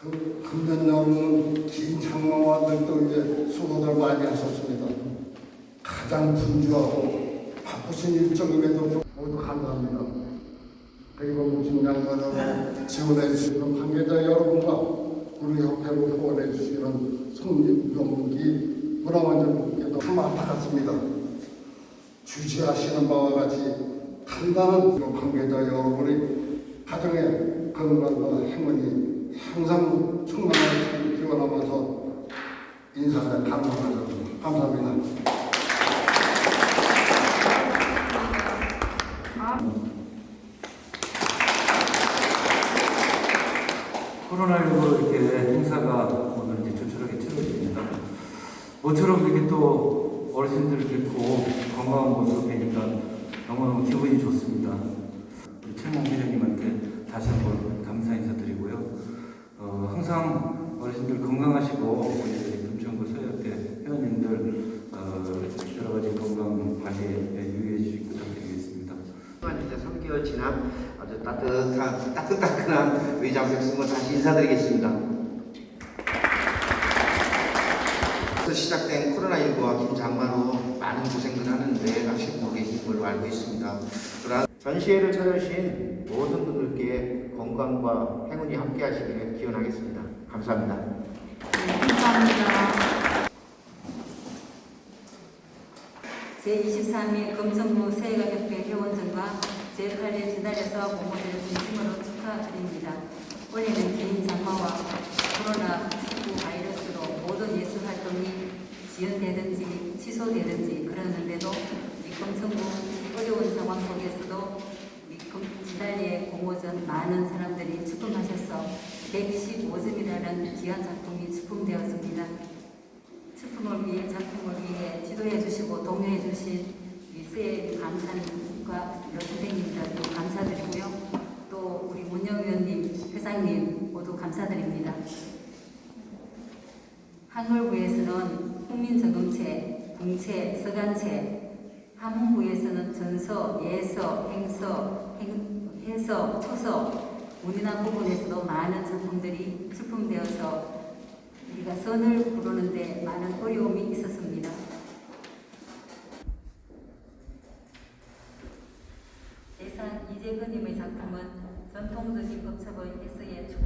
그 금년 여름은 긴 장마와 늘더위에 수고들 많이 하셨습니다. 가장 분주하고 바쁘신 일정임에도 모두 감사합니다. 그리고 무슨 양반으로 지원해 주시는 관계자 여러분과 우리 협회로 후원해 주시는 송민경기 문화원장님께도 참 안타깝습니다. 주시하시는 바와 같이 단단한 관계자 여러분의 가정의 건강과 행운이 항상 충만하시길 기원하면서 인사를 감사합니다. 감사합니다. 코로나19 이렇게 행사가 오늘 이제 조촐하게 치러집니다. 모처럼 이렇게 또 어르신들을 뵙고 건강한 모습을 뵈니까 너무너무 기분이 좋습니다. 우리 최몽 회장님한테 다시 한번 감사 인사드리고요. 어, 항상 어르신들 건강하시고 우리 금천구 서협회 회원님들 어, 여러 가지 건강 관리에 유의해 주시기 부탁드리겠습니다. 또한 이제 3개월 지난 아주 따뜻한 따끈따끈한 의장 백승을 다시 인사드리겠습니다. 시작된 코로나19와 긴 장마로 많은 고생들 하는데 아쉽고 계신 걸로 알고 있습니다. 전시회를 찾아주신 모든 분들께 건강과 행운이 함께 하시기를 기원하겠습니다. 감사합니다. 감사합니다. 제23일 금천구 세계협회 회원전과 제8회 지달에서 공모를 진심으로 축하드립니다. 올해는 개인 장마와 코로나19 바이러스로 모든 예술 활동이 지연되든지 취소되든지 그러는데도 이 금천구 어려운 상황 속에서도 이 금- 지달리의 공모전 많은 사람들이 출품하셔서 115점이라는 귀한 작품이 출품되었습니다. 출품을 위해 작품을 위해 지도해 주시고 동료해 주신 이세 감사님과 여러 선생님들도 감사드리고요. 또 우리 문영 위원님, 회장님 모두 감사드립니다. 한글부에서는 국민저금체, 궁체, 서간체, 함흥부에서는 전서, 예서, 행서, 행, 해서, 초서, 문이나 부분에서도 많은 작품들이 출품되어서 우리가 선을 부르는데 많은 어려움이 있었습니다. 대상 이재근님의 작품은 전통적인 법첩의